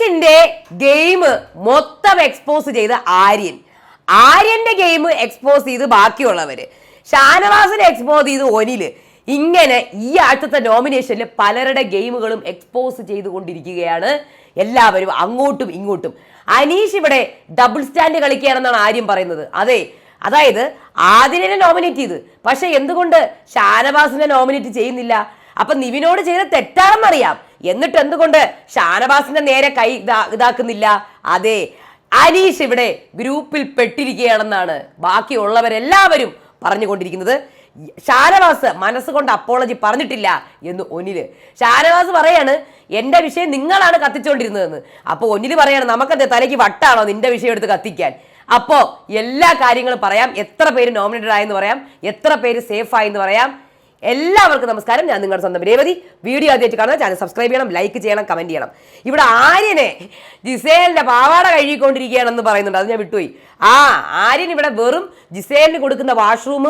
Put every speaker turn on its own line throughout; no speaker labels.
അനീഷിന്റെ ഗെയിം മൊത്തം എക്സ്പോസ് ചെയ്ത് ആര്യൻ. ആര്യന്റെ ഗെയിം എക്സ്പോസ് ചെയ്ത് ബാക്കിയുള്ളവര്. ഷാനവാസിനെ എക്സ്പോസ് ചെയ്ത് ഒനിൽ. ഇങ്ങനെ ഈ ആഴ്ചത്തെ നോമിനേഷനിൽ പലരുടെ ഗെയിമുകളും എക്സ്പോസ് ചെയ്തുകൊണ്ടിരിക്കുകയാണ്. എല്ലാവരും അങ്ങോട്ടും ഇങ്ങോട്ടും. അനീഷ് ഇവിടെ ഡബിൾ സ്റ്റാൻഡ് കളിക്കുകയാണെന്നാണ് ആര്യം പറയുന്നത്. അതെ അതായത് ആദിനെ നോമിനേറ്റ് ചെയ്ത്. പക്ഷെ എന്തുകൊണ്ട് ഷാനവാസിനെ നോമിനേറ്റ് ചെയ്യുന്നില്ല? അപ്പൊ നിവിനോട് ചെയ്ത തെറ്റാണെന്നറിയാം. എന്നിട്ട് എന്തുകൊണ്ട് ഷാനവാസിന്റെ നേരെ കൈ ഇതാ- ഇതാക്കുന്നില്ല? അതെ അനീഷ് ഇവിടെ ഗ്രൂപ്പിൽ പെട്ടിരിക്കുകയാണെന്നാണ് ബാക്കിയുള്ളവരെല്ലാവരും പറഞ്ഞുകൊണ്ടിരിക്കുന്നത്. ഷാനവാസ് മനസ്സുകൊണ്ട് അപ്പോളജി പറഞ്ഞിട്ടില്ല എന്ന് ഒന്നിൽ ഷാനവാസ് പറയാണ് എന്റെ വിഷയം നിങ്ങളാണ് കത്തിച്ചുകൊണ്ടിരുന്നതെന്ന് അപ്പോൾ ഒന്നിൽ പറയാണ് നമുക്കത് തലയ്ക്ക് വട്ടാണോ നിന്റെ വിഷയം എടുത്ത് കത്തിക്കാൻ? അപ്പോ എല്ലാ കാര്യങ്ങളും പറയാം. എത്ര പേര് നോമിനേറ്റഡ് ആയെന്ന് പറയാം. എത്ര പേര് സേഫ് ആയെന്ന് പറയാം. എല്ലാവർക്കും നമസ്കാരം. ഞാൻ നിങ്ങളുടെ സ്വന്തം രേവതി. വീഡിയോ ആദ്യമായിട്ട് കാണുന്ന ചാനൽ സബ്സ്ക്രൈബ് ചെയ്യണം ലൈക്ക് ചെയ്യണം കമന്റ് ചെയ്യണം. ഇവിടെ ആര്യനെ ജിസേലിന്റെ പാവാട കഴുകിക്കൊണ്ടിരിക്കുകയാണെന്ന് പറയുന്നുണ്ട്. അത് ഞാൻ വിട്ടുപോയി. ആ ആര്യൻ ഇവിടെ വെറും ജിസേലിന് കൊടുക്കുന്ന washroom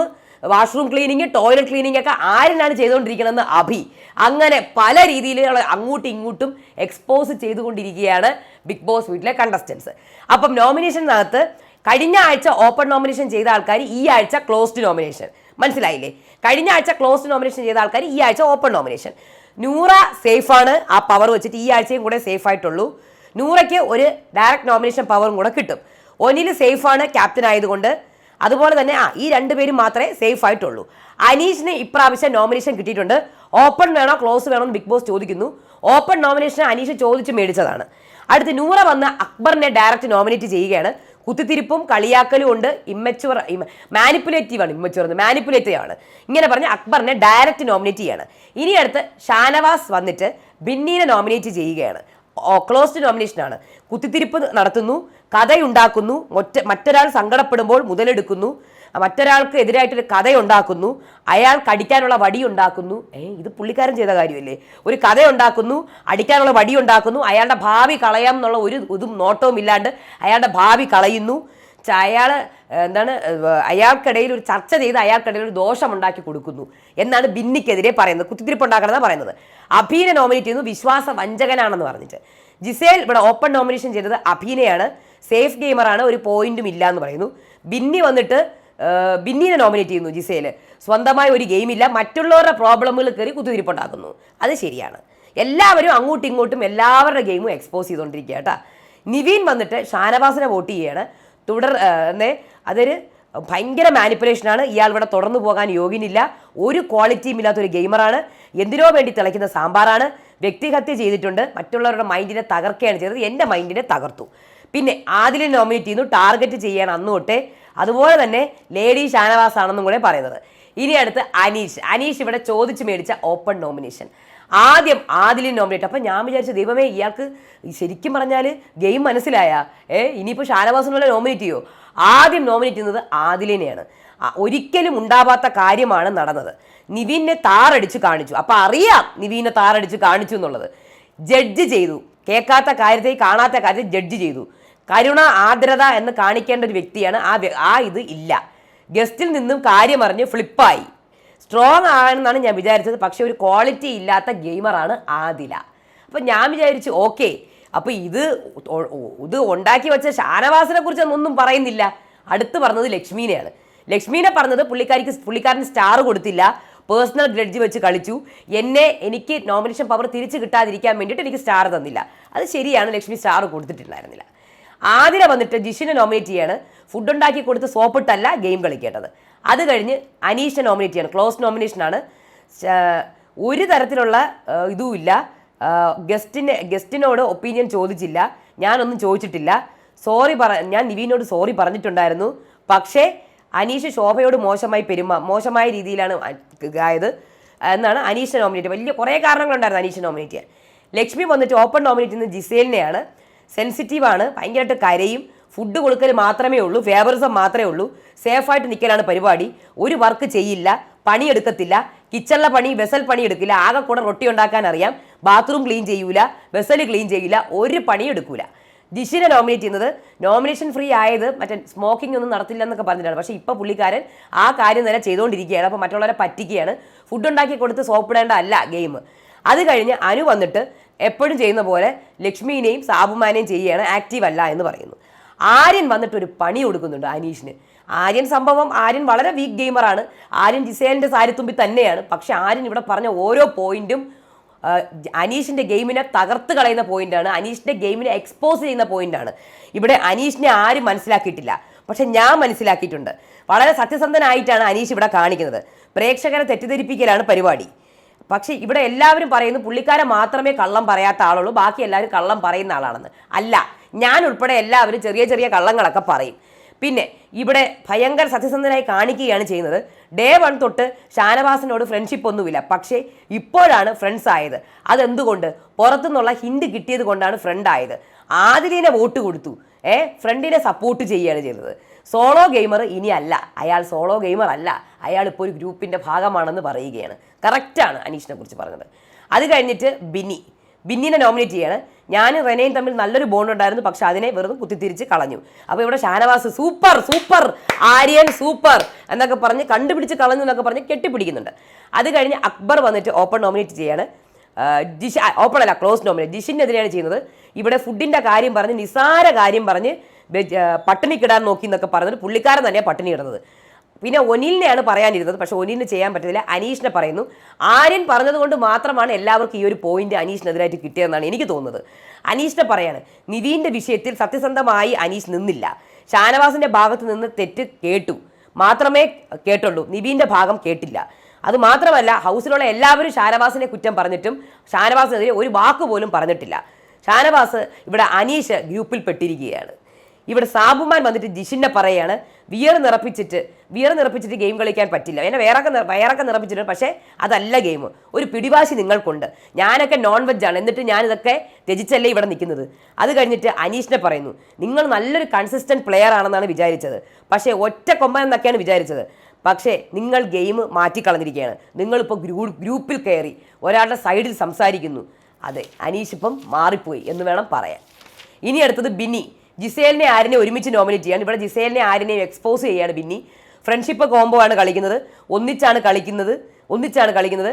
washroom cleaning toilet cleaning ഒക്കെ ആര്യനാണ് ചെയ്തുകൊണ്ടിരിക്കണമെന്ന് അഭി. അങ്ങനെ പല രീതിയിലുള്ള അങ്ങോട്ടും ഇങ്ങോട്ടും എക്സ്പോസ് ചെയ്തുകൊണ്ടിരിക്കുകയാണ് ബിഗ് ബോസ് വീട്ടിലെ കണ്ടസ്റ്റൻസ് അപ്പം നോമിനേഷനകത്ത് കഴിഞ്ഞ ആഴ്ച ഓപ്പൺ നോമിനേഷൻ ചെയ്ത ആൾക്കാർ ഈ ആഴ്ച ക്ലോസ്ഡ് നോമിനേഷൻ മനസ്സിലായില്ലേ? കഴിഞ്ഞ ആഴ്ച ക്ലോസ് നോമിനേഷൻ ചെയ്ത ആൾക്കാർ ഈ ആഴ്ച ഓപ്പൺ നോമിനേഷൻ നൂറ സേഫാണ് ആ പവർ വെച്ചിട്ട് ഈ ആഴ്ചയും കൂടെ സേഫ് ആയിട്ടുള്ളൂ. നൂറയ്ക്ക് ഒരു ഡയറക്റ്റ് നോമിനേഷൻ പവറും കൂടെ കിട്ടും. ഒനിൽ സേഫാണ് ക്യാപ്റ്റൻ ആയതുകൊണ്ട്. അതുപോലെ തന്നെ ആ ഈ രണ്ട് രണ്ടുപേരും മാത്രമേ സേഫ് ആയിട്ടുള്ളൂ. അനീഷിന് ഇപ്രാവശ്യം നോമിനേഷൻ കിട്ടിയിട്ടുണ്ട്. ഓപ്പൺ വേണോ ക്ലോസ് വേണോ എന്ന് ബിഗ് ബോസ് ചോദിക്കുന്നു. ഓപ്പൺ നോമിനേഷൻ അനീഷ് ചോദിച്ച് മേടിച്ചതാണ്. അടുത്ത് നൂറ വന്ന് അക്ബറിനെ ഡയറക്റ്റ് നോമിനേറ്റ് ചെയ്യുകയാണ്. കുത്തിത്തിരിപ്പും കളിയാക്കലും ഉണ്ട്. ഇമ്മച്ചുവർ മാനിപ്പുലേറ്റീവ് ആണ്. ഇമ്മച്ചുവർ മാനിപ്പുലേറ്റീവ് ആണ് ഇങ്ങനെ പറഞ്ഞ് അക്ബറിനെ ഡയറക്റ്റ് നോമിനേറ്റ് ചെയ്യാണ്. ഇനി അടുത്ത് ഷാനവാസ് വന്നിട്ട് ബിന്നീനെ നോമിനേറ്റ് ചെയ്യുകയാണ്. ക്ലോസ്ഡ് നോമിനേഷൻ ആണ്. കുത്തിത്തിരിപ്പ് നടത്തുന്നു കഥയുണ്ടാക്കുന്നു ഒറ്റ മറ്റൊരാൾ സങ്കടപ്പെടുമ്പോൾ മുതലെടുക്കുന്നു മറ്റൊരാൾക്ക് എതിരായിട്ടൊരു കഥയുണ്ടാക്കുന്നു. അയാൾ കടിക്കാനുള്ള വടി ഉണ്ടാക്കുന്നു ഏ ഇത് പുള്ളിക്കാരൻ ചെയ്ത കാര്യമല്ലേ? ഒരു കഥയുണ്ടാക്കുന്നു അടിക്കാനുള്ള വടി ഉണ്ടാക്കുന്നു അയാളുടെ ഭാവി കളയാം എന്നുള്ള ഒരു ഇതും നോട്ടവും ഇല്ലാണ്ട് അയാളുടെ ഭാവി കളയുന്നു. അയാൾ എന്താണ് അയാൾക്കിടയിൽ ഒരു ചർച്ച ചെയ്ത് അയാൾക്കിടയിൽ ഒരു ദോഷം ഉണ്ടാക്കി കൊടുക്കുന്നു എന്നാണ് ബിന്നിക്കെതിരെ പറയുന്നത് കുത്തിത്തിരിപ്പ് ഉണ്ടാക്കണമെന്നാണ് പറയുന്നത്. അഭീനെ നോമിനേറ്റ് ചെയ്യുന്നു വിശ്വാസ വഞ്ചകനാണെന്ന് പറഞ്ഞിട്ട്. ജിസേൽ ഇവിടെ ഓപ്പൺ നോമിനേഷൻ ചെയ്തത് അഭീനയാണ്. സേഫ് ഗെയിമറാണ് ഒരു പോയിന്റും ഇല്ല എന്ന് പറയുന്നു. ബിന്നി വന്നിട്ട് ബിന്നിനെ നോമിനേറ്റ് ചെയ്യുന്നു ജിസയിൽ സ്വന്തമായി ഒരു ഗെയിമില്ല മറ്റുള്ളവരുടെ പ്രോബ്ലമുകൾ കയറി കുത്തിരിപ്പുണ്ടാക്കുന്നു അത് ശരിയാണ്. എല്ലാവരും അങ്ങോട്ടും ഇങ്ങോട്ടും എല്ലാവരുടെ ഗെയിമും എക്സ്പോസ് ചെയ്തുകൊണ്ടിരിക്കുക കേട്ടാ നിവീൻ വന്നിട്ട് ഷാനവാസിനെ വോട്ട് ചെയ്യാണ്. തുടർ അതൊരു ഭയങ്കര മാനിപ്പുലേഷനാണ് ഇയാൾ ഇവിടെ തുടർന്നു പോകാൻ യോഗ്യനില്ല. ഒരു ക്വാളിറ്റിയും ഇല്ലാത്തൊരു ഗെയിമറാണ് എന്തിനോ വേണ്ടി തിളയ്ക്കുന്ന സാമ്പാറാണ്. വ്യക്തിഹത്യ ചെയ്തിട്ടുണ്ട്. മറ്റുള്ളവരുടെ മൈൻഡിനെ തകർക്കുകയാണ് ചെയ്തത്. എന്റെ മൈൻഡിനെ തകർത്തു. പിന്നെ ആദിലെ നോമിനേറ്റ് ചെയ്യുന്നു. ടാർഗറ്റ് ചെയ്യാണ് അന്ന് തൊട്ടേ അതുപോലെ തന്നെ ലേഡി ഷാനവാസ് ആണെന്നും കൂടെ പറയുന്നത്. ഇനി അടുത്ത് അനീഷ്. അനീഷ് ഇവിടെ ചോദിച്ച് മേടിച്ച ഓപ്പൺ നോമിനേഷൻ ആദ്യം ആദിലിൻ നോമിനേറ്റ് അപ്പം ഞാൻ വിചാരിച്ചു ദൈവമേ ഇയാൾക്ക് ശരിക്കും പറഞ്ഞാൽ ഗെയിം മനസ്സിലായ. ഏ ഇനിയിപ്പോൾ ഷാനവാസിനുള്ള നോമിനേറ്റ് ചെയ്യോ? ആദ്യം നോമിനേറ്റ് ചെയ്യുന്നത് ആദിലിനെയാണ്. ഒരിക്കലും ഉണ്ടാവാത്ത കാര്യമാണ് നടന്നത്. നിവിനെ താറടിച്ച് കാണിച്ചു. അപ്പം അറിയാം നിവീനെ താറടിച്ച് കാണിച്ചു എന്നുള്ളത്. ജഡ്ജ് ചെയ്തു. കേൾക്കാത്ത കാര്യത്തെ കാണാത്ത കാര്യത്തെ ജഡ്ജ് ചെയ്തു. കരുണ ആർദ്രത എന്ന് കാണിക്കേണ്ട ഒരു വ്യക്തിയാണ് ആ ആ ഇത് ഇല്ല. ഗസ്റ്റിൽ നിന്നും കാര്യമറിഞ്ഞ് ഫ്ലിപ്പായി. സ്ട്രോങ് ആണെന്നാണ് ഞാൻ വിചാരിച്ചത് പക്ഷേ ഒരു ക്വാളിറ്റി ഇല്ലാത്ത ഗെയിമറാണ് ആദില. അപ്പം ഞാൻ വിചാരിച്ചു ഓക്കെ അപ്പോൾ ഇത് ഇത് ഉണ്ടാക്കി വെച്ച ഷാനവാസിനെ കുറിച്ച് ഒന്നും പറയുന്നില്ല. അടുത്ത് പറഞ്ഞത് ലക്ഷ്മീനെയാണ്. ലക്ഷ്മീനെ പറഞ്ഞത് പുള്ളിക്കാരിക്ക് പുള്ളിക്കാരന് സ്റ്റാർ കൊടുത്തില്ല. പേഴ്സണൽ ഗ്രഡ്ജ് വെച്ച് കളിച്ചു. എന്നെ എനിക്ക് നോമിനേഷൻ പവർ തിരിച്ചു കിട്ടാതിരിക്കാൻ വേണ്ടിയിട്ട് എനിക്ക് സ്റ്റാർ തന്നില്ല. അത് ശരിയാണ് ലക്ഷ്മി സ്റ്റാർ കൊടുത്തിട്ടുണ്ടായിരുന്നില്ല. ആതിര വന്നിട്ട് ജിഷിനെ നോമിനേറ്റ് ചെയ്യാണ്. ഫുഡ് ഉണ്ടാക്കി കൊടുത്ത് സോപ്പിട്ടല്ല ഗെയിം കളിക്കേണ്ടത് അത് കഴിഞ്ഞ് അനീഷിനെ നോമിനേറ്റ് ചെയ്യാണ്. ക്ലോസ് നോമിനേഷനാണ് ഒരു തരത്തിലുള്ള ഇതുമില്ല. ഗസ്റ്റിനെ ഗസ്റ്റിനോട് ഒപ്പീനിയൻ ചോദിച്ചില്ല. ഞാനൊന്നും ചോദിച്ചിട്ടില്ല. സോറി പറ ഞാൻ നിവീനോട് സോറി പറഞ്ഞിട്ടുണ്ടായിരുന്നു. പക്ഷേ അനീഷ് ശോഭയോട് മോശമായി പെരുമാ മോശമായ രീതിയിലാണ് ആയത് എന്നാണ് അനീഷ് നോമിനേറ്റ് വലിയ കുറേ കാരണങ്ങളുണ്ടായിരുന്നു അനീഷ് നോമിനേറ്റ് ചെയ്യാൻ. ലക്ഷ്മി വന്നിട്ട് ഓപ്പൺ നോമിനേറ്റ് ചെയ്യുന്നത് ജിസേലിനെയാണ്. സെൻസിറ്റീവാണ്. ഭയങ്കരമായിട്ട് കരയും. ഫുഡ് കൊടുക്കൽ മാത്രമേ ഉള്ളൂ. ഫേവറിസം മാത്രമേ ഉള്ളൂ. സേഫായിട്ട് നിൽക്കലാണ് പരിപാടി. ഒരു വർക്ക് ചെയ്യില്ല. പണിയെടുക്കത്തില്ല. കിച്ചണിലെ പണി വെസൽ പണി എടുക്കില്ല ആകെ കൂടെ റൊട്ടി ഉണ്ടാക്കാൻ അറിയാം. ബാത്റൂം ക്ലീൻ ചെയ്യൂല. വെസൽ ക്ലീൻ ചെയ്യില്ല. ഒരു പണി എടുക്കൂല ജിഷിനെ നോമിനേറ്റ് ചെയ്യുന്നത് നോമിനേഷൻ ഫ്രീ ആയത് മറ്റേ സ്മോക്കിംഗ് ഒന്നും നടത്തില്ല എന്നൊക്കെ പറഞ്ഞിട്ടാണ്. പക്ഷേ ഇപ്പോൾ പുള്ളിക്കാരൻ ആ കാര്യം തന്നെ ചെയ്തുകൊണ്ടിരിക്കുകയാണ് അപ്പോൾ മറ്റുള്ളവരെ പറ്റിക്കുകയാണ്. ഫുഡ് ഉണ്ടാക്കി കൊടുത്ത് സോപ്പിടേണ്ട അല്ല ഗെയിം. അത് കഴിഞ്ഞ് അനു വന്നിട്ട് എപ്പോഴും ചെയ്യുന്ന പോലെ ലക്ഷ്മീനെയും സാബുമാനെയും ചെയ്യുകയാണ് ആക്റ്റീവ് അല്ല എന്ന് പറയുന്നു. ആര്യൻ വന്നിട്ടൊരു പണി കൊടുക്കുന്നുണ്ട് അനീഷിന്. ആര്യൻ സംഭവം ആര്യൻ വളരെ വീക്ക് ഗെയിമറാണ് ആര്യൻ ജിസേലിന്റെ സാരിത്തുമ്പി തന്നെയാണ്. പക്ഷെ ആര്യൻ ഇവിടെ പറഞ്ഞ ഓരോ പോയിന്റും അനീഷിന്റെ ഗെയിമിനെ തകർത്ത് കളയുന്ന പോയിന്റാണ് അനീഷിന്റെ ഗെയിമിനെ എക്സ്പോസ് ചെയ്യുന്ന പോയിന്റാണ് ഇവിടെ അനീഷിനെ ആരും മനസ്സിലാക്കിയിട്ടില്ല. പക്ഷെ ഞാൻ മനസ്സിലാക്കിയിട്ടുണ്ട്. വളരെ സത്യസന്ധനായിട്ടാണ് അനീഷ് ഇവിടെ കാണിക്കുന്നത്. പ്രേക്ഷകരെ തെറ്റിദ്ധരിപ്പിക്കലാണ് പരിപാടി. പക്ഷേ ഇവിടെ എല്ലാവരും പറയുന്നു പുള്ളിക്കാരെ മാത്രമേ കള്ളം പറയാത്ത ആളുള്ളൂ ബാക്കി എല്ലാവരും കള്ളം പറയുന്ന ആളാണെന്ന്. അല്ല ഞാൻ ഉൾപ്പെടെ എല്ലാവരും ചെറിയ ചെറിയ കള്ളങ്ങളൊക്കെ പറയും. പിന്നെ ഇവിടെ ഭയങ്കര സത്യസന്ധനായി കാണിക്കുകയാണ് ചെയ്യുന്നത്. ഡേ വൺ തൊട്ട് ഷാനവാസിനോട് ഫ്രണ്ട്ഷിപ്പ് ഒന്നുമില്ല. പക്ഷേ ഇപ്പോഴാണ് ഫ്രണ്ട്സ് ആയത്. അതെന്തുകൊണ്ട്? പുറത്തുനിന്നുള്ള ഹിന്റ് കിട്ടിയത് കൊണ്ടാണ് ഫ്രണ്ട് ആയത്. ആദിലിനെ വോട്ട് കൊടുത്തു. ഏ ഫ്രണ്ടിനെ സപ്പോർട്ട് ചെയ്യുകയാണ് ചെയ്തത്. സോളോ ഗെയിമർ ഇനി അല്ല. അയാൾ സോളോ ഗെയിമർ അല്ല. അയാൾ ഇപ്പോൾ ഒരു ഗ്രൂപ്പിന്റെ ഭാഗമാണെന്ന് പറയുകയാണ്. കറക്റ്റാണ് അനീഷിനെ കുറിച്ച് പറഞ്ഞത്. അത് കഴിഞ്ഞിട്ട് ബിന്നി ബിന്നിനെ നോമിനേറ്റ് ചെയ്യാണ്. ഞാൻ റെനയും തമ്മിൽ നല്ലൊരു ബോണ്ട് ഉണ്ടായിരുന്നു. പക്ഷെ അതിനെ വെറുതെ കുത്തിത്തിരിച്ച് കളഞ്ഞു. അപ്പോൾ ഇവിടെ Shanavas super super Aryan super എന്നൊക്കെ പറഞ്ഞ് കണ്ടുപിടിച്ച് കളഞ്ഞു എന്നൊക്കെ പറഞ്ഞ് കെട്ടിപ്പിടിക്കുന്നുണ്ട്. അത് കഴിഞ്ഞ് അക്ബർ വന്നിട്ട് ഓപ്പൺ നോമിനേറ്റ് ചെയ്യാണ്. ജിഷ ഓപ്പൺ അല്ല ക്ലോസ് നോമിനേറ്റ് ജിഷിനെതിരെയാണ് ചെയ്യുന്നത്. ഇവിടെ ഫുഡിന്റെ കാര്യം പറഞ്ഞ് നിസാര കാര്യം പറഞ്ഞ് പട്ടിണി കിടാൻ നോക്കി എന്നൊക്കെ പറഞ്ഞിട്ട് പുള്ളിക്കാരൻ തന്നെയാണ് പട്ടിണി ഇടുന്നത്. പിന്നെ ഒനിലിനെയാണ് പറയാനിരുന്നത്. പക്ഷെ ഒനിലിന് ചെയ്യാൻ പറ്റത്തില്ല. അനീഷിനെ പറയുന്നു. ആര്യൻ പറഞ്ഞതുകൊണ്ട് മാത്രമാണ് എല്ലാവർക്കും ഈ ഒരു പോയിന്റ് അനീഷിനെതിരായിട്ട് കിട്ടിയതെന്നാണ് എനിക്ക് തോന്നുന്നത്. അനീഷിനെ പറയാണ് നിവീന്റെ വിഷയത്തിൽ സത്യസന്ധമായി അനീഷ് നിന്നില്ല. ഷാനവാസിന്റെ ഭാഗത്ത് നിന്ന് തെറ്റ് കേട്ടു. മാത്രമേ കേട്ടുള്ളൂ. നിവീന്റെ ഭാഗം കേട്ടില്ല. അത് മാത്രമല്ല ഹൗസിലുള്ള എല്ലാവരും ഷാനവാസിനെ കുറ്റം പറഞ്ഞിട്ടും ഷാനവാസിനെതിരെ ഒരു വാക്ക് പോലും പറഞ്ഞിട്ടില്ല. ഷാനവാസ് ഇവിടെ അനീഷ് ഗ്രൂപ്പിൽ പെട്ടിരിക്കുകയാണ്. ഇവിടെ സാബുമാൻ വന്നിട്ട് ജിഷിനെ പറയാണ് വിയർ നിറപ്പിച്ചിട്ട് വിയർ നിറപ്പിച്ചിട്ട് ഗെയിം കളിക്കാൻ പറ്റില്ല. എന്നെ വേറൊക്കെ വയറൊക്കെ നിറപ്പിച്ചിട്ടുണ്ട് പക്ഷേ അതല്ല ഗെയിം ഒരു പിടിവാശി നിങ്ങൾക്കുണ്ട്. ഞാനൊക്കെ നോൺ വെജാണ് എന്നിട്ട് ഞാനിതൊക്കെ ത്യജിച്ചല്ലേ ഇവിടെ നിൽക്കുന്നത്. അത് കഴിഞ്ഞിട്ട് അനീഷിനെ പറയുന്നു നിങ്ങൾ നല്ലൊരു കൺസിസ്റ്റന്റ് പ്ലെയർ ആണെന്നാണ് വിചാരിച്ചത്. പക്ഷേ ഒറ്റ കൊമ്പൻ എന്നൊക്കെയാണ് വിചാരിച്ചത്. പക്ഷേ നിങ്ങൾ ഗെയിം മാറ്റിക്കളഞ്ഞിരിക്കുകയാണ്. നിങ്ങളിപ്പോൾ ഗ്രൂ ഗ്രൂപ്പിൽ കയറി ഒരാളുടെ സൈഡിൽ സംസാരിക്കുന്നു. അതെ അനീഷ് ഇപ്പം മാറിപ്പോയി എന്ന് വേണം പറയാൻ. ഇനി അടുത്തത് ബിന്നി. ജിസേലിനെ ആരിനെ ഒരുമിച്ച് നോമിനേറ്റ് ചെയ്യാൻ? ഇവിടെ ജിസേലിനെ ആരിനെയും എക്സ്പോസ് ചെയ്യാണ് ബിന്നി. ഫ്രണ്ട്ഷിപ്പ് കോംബോ ആണ് കളിക്കുന്നത്. ഒന്നിച്ചാണ് കളിക്കുന്നത്. ഒന്നിച്ചാണ് കളിക്കുന്നത്.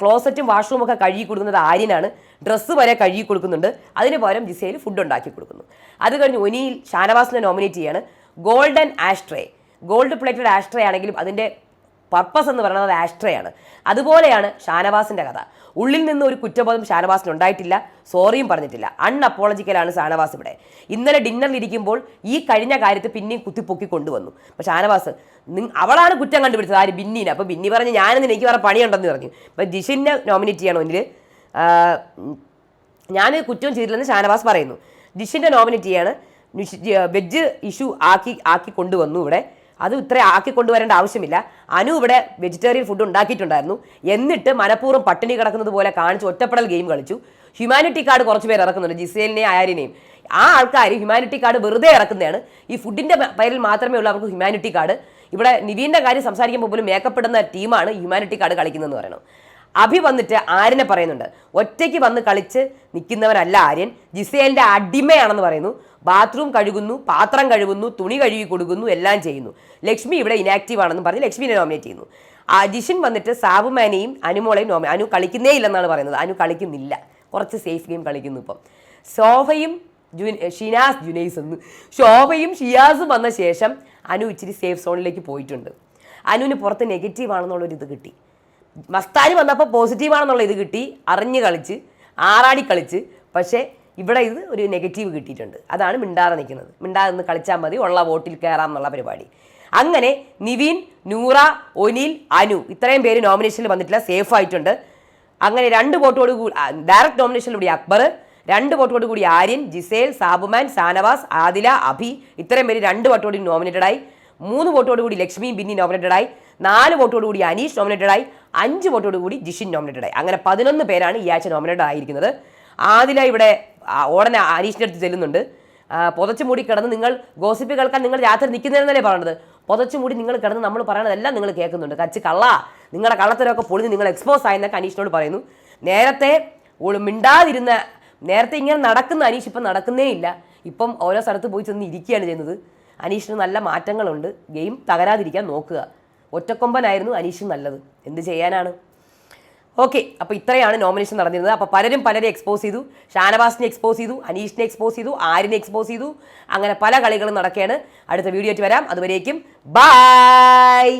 ക്ലോസറ്റും വാഷ്റൂം ഒക്കെ കഴുകി കൊടുക്കുന്നത് ആര്യനാണ്. ഡ്രസ്സ് വരെ കഴുകി കൊടുക്കുന്നുണ്ട്. അതിന് പകരം ജിസേൽ ഫുഡ് ഉണ്ടാക്കി കൊടുക്കുന്നു. അത് കഴിഞ്ഞ് ഒനിയിൽ ഷാനവാസിനെ നോമിനേറ്റ് ചെയ്യാണ്. Golden ashtray gold plated ashtray ആണെങ്കിലും അതിന്റെ പർപ്പസ് എന്ന് പറയുന്നത് അത് ആഷ്ട്രയാണ്. അതുപോലെയാണ് ഷാനവാസിന്റെ കഥ. ഉള്ളിൽ നിന്ന് ഒരു കുറ്റബോധം ഷാനവാസിന് ഉണ്ടായിട്ടില്ല. സോറിയും പറഞ്ഞിട്ടില്ല. അൺഅപ്പോളജിക്കലാണ് ഷാനവാസ് ഇവിടെ. ഇന്നലെ ഡിന്നറിൽ ഇരിക്കുമ്പോൾ ഈ കഴിഞ്ഞ കാര്യത്തെ പിന്നെയും കുത്തിപ്പൊക്കി കൊണ്ടുവന്നു. അപ്പോൾ ഷാനവാസ് അവളാണ് കുറ്റം കണ്ടുപിടിച്ചത്. ആര്? ബിന്നീന്. അപ്പോൾ ബിന്നി പറഞ്ഞ് ഞാനെന്ന് എനിക്ക് വേറെ പണിയുണ്ടെന്ന് പറഞ്ഞു. അപ്പോൾ ജിഷിനെ നോമിനേറ്റ് ചെയ്യണം ഇതിൽ ഞാൻ കുറ്റം ചെയ്തില്ലെന്ന് ഷാനവാസ് പറയുന്നു. ജിഷിന്റെ നോമിനേറ്റ് ചെയ്യാണ് വെജ് ഇഷ്യൂ ആക്കി ആക്കി കൊണ്ടുവന്നു ഇവിടെ. അത് ഇത്ര ആക്കി കൊണ്ടുവരേണ്ട ആവശ്യമില്ല. അനു ഇവിടെ വെജിറ്റേറിയൻ ഫുഡ് ഉണ്ടാക്കിയിട്ടുണ്ടായിരുന്നു. എന്നിട്ട് മനഃപൂർവം പട്ടിണി കിടക്കുന്നത് പോലെ കാണിച്ച് ഒറ്റപ്പെടൽ ഗെയിം കളിച്ചു. ഹ്യൂമാനിറ്റി കാർഡ് കുറച്ച് പേര് ഇറക്കുന്നുണ്ട്. ജിസേലിനെയും ആയാരിനെയും ആ ആൾക്കാർ ഹ്യൂമാനിറ്റി കാർഡ് വെറുതെ ഇറക്കുന്നതാണ്. ഈ ഫുഡിന്റെ പേരിൽ മാത്രമേ ഉള്ളൂ അവർക്ക് ഹ്യൂമാനിറ്റി കാർഡ് ഇവിടെ നിവീന്റെ കാര്യം സംസാരിക്കുമ്പോൾ പോലും മേക്കപ്പെടുന്ന ടീമാണ് ഹ്യൂമാനിറ്റി കാർഡ് കളിക്കുന്നതെന്ന് പറയുന്നത്. അഭി വന്നിട്ട് ആര്യനെ പറയുന്നുണ്ട്. ഒറ്റയ്ക്ക് വന്ന് കളിച്ച് നിൽക്കുന്നവരല്ല ആര്യൻ. ജിസേലിന്റെ അടിമയാണെന്ന് പറയുന്നു. ബാത്റൂം കഴുകുന്നു പാത്രം കഴുകുന്നു തുണി കഴുകി കൊടുക്കുന്നു എല്ലാം ചെയ്യുന്നു. ലക്ഷ്മി ഇവിടെ ഇനാക്റ്റീവ് ആണെന്ന് പറഞ്ഞ് ലക്ഷ്മിനെ നോമിനേറ്റ് ചെയ്യുന്നു. ആ ജിഷൻ വന്നിട്ട് സാബുമാനെയും അനുമോളെയും നോമി അനു കളിക്കുന്നേ ഇല്ലെന്നാണ് പറയുന്നത്. അനു കളിക്കുന്നില്ല. കുറച്ച് സേഫ് ഗെയിം കളിക്കുന്നു ഇപ്പം. സോഫയും ജു ഷിനാസ് ജുനൈസ് എന്ന്. ശോഭയും ഷിയാസും വന്ന ശേഷം അനു ഇച്ചിരി സേഫ് സോണിലേക്ക് പോയിട്ടുണ്ട്. അനുവിന് പുറത്ത് നെഗറ്റീവ് ആണെന്നുള്ളൊരിത് കിട്ടി. മസ്താനി വന്നപ്പോൾ പോസിറ്റീവ് ആണെന്നുള്ള ഇത് കിട്ടി അറിഞ്ഞ് കളിച്ച് ആറാടി കളിച്ച്. പക്ഷേ ഇവിടെ ഇത് ഒരു നെഗറ്റീവ് കിട്ടിയിട്ടുണ്ട്. അതാണ് മിണ്ടാതെ നിൽക്കുന്നത്. മിണ്ടാതെ നിന്ന് കളിച്ചാൽ മതി ഉള്ള വോട്ടിൽ കയറാം എന്നുള്ള പരിപാടി. അങ്ങനെ നിവീൻ നൂറ ഒനിൽ അനു ഇത്രയും പേര് നോമിനേഷനിൽ വന്നിട്ടില്ല സേഫ് ആയിട്ടുണ്ട്. അങ്ങനെ രണ്ട് വോട്ടോട് കൂടി ഡയറക്റ്റ് നോമിനേഷനിലൂടെ അക്ബർ രണ്ട് വോട്ടോട് കൂടി ആര്യൻ ജിസേൽ സാബുമാൻ സാനവാസ് ആദില അഭി ഇത്രയും പേര് രണ്ട് വോട്ടോട് നോമിനേറ്റഡായി മൂന്ന് വോട്ടോട് കൂടി ലക്ഷ്മി ബിന്നി നോമിനേറ്റഡായി നാല് വോട്ടോട് കൂടി അനീഷ് നോമിനേറ്റഡ് ആയി. അഞ്ച് വോട്ടോട് കൂടി ജിഷിൻ നോമിനേറ്റഡ് ആയി. അങ്ങനെ പതിനൊന്ന് പേരാണ് ഈ ആഴ്ച നോമിനേറ്റഡ് ആയിരിക്കുന്നത്. ആദില ഇവിടെ ഉടനെ അനീഷിന്റെ അടുത്ത് ചെല്ലുന്നുണ്ട്. പുതച്ചു മൂടി കിടന്ന് നിങ്ങൾ ഗോസിപ്പ് കേൾക്കാൻ നിങ്ങൾ രാത്രി നിൽക്കുന്നതെന്നല്ലേ പറയണത് പുതച്ചു മൂടി നിങ്ങൾ കിടന്ന് നമ്മൾ പറയണതെല്ലാം നിങ്ങൾ കേൾക്കുന്നുണ്ട്. കച്ച് കള്ള നിങ്ങളുടെ കള്ളത്തരമൊക്കെ പൊളിഞ്ഞ് നിങ്ങൾ എക്സ്പോസ് ആയെന്നൊക്കെ അനീഷിനോട് പറയുന്നു. നേരത്തെ മിണ്ടാതിരുന്ന നേരത്തെ ഇങ്ങനെ നടക്കുന്ന അനീഷ് ഇപ്പം നടക്കുന്നേ ഇല്ല. ഇപ്പം ഓരോ സ്ഥലത്ത് പോയി ചെന്ന് ഇരിക്കുകയാണ് ചെയ്യുന്നത്. അനീഷിന് നല്ല മാറ്റങ്ങളുണ്ട്. ഗെയിം തകരാതിരിക്കാൻ നോക്കുക. ഒറ്റക്കൊമ്പനായിരുന്നു അനീഷ് നല്ലത്. എന്ത് ചെയ്യാനാണ്? ഓക്കെ അപ്പോൾ ഇത്രയാണ് നോമിനേഷൻ നടന്നിരുന്നത്. അപ്പോൾ പലരും പലരെ എക്സ്പോസ് ചെയ്തു. ഷാനവാസിനെ എക്സ്പോസ് ചെയ്തു അനീഷിനെ എക്സ്പോസ് ചെയ്തു ആരിനെ എക്സ്പോസ് ചെയ്തു. അങ്ങനെ പല കളികളും നടക്കുകയാണ്. അടുത്ത വീഡിയോ ആയിട്ട് വരാം. അതുവരേക്കും ബൈ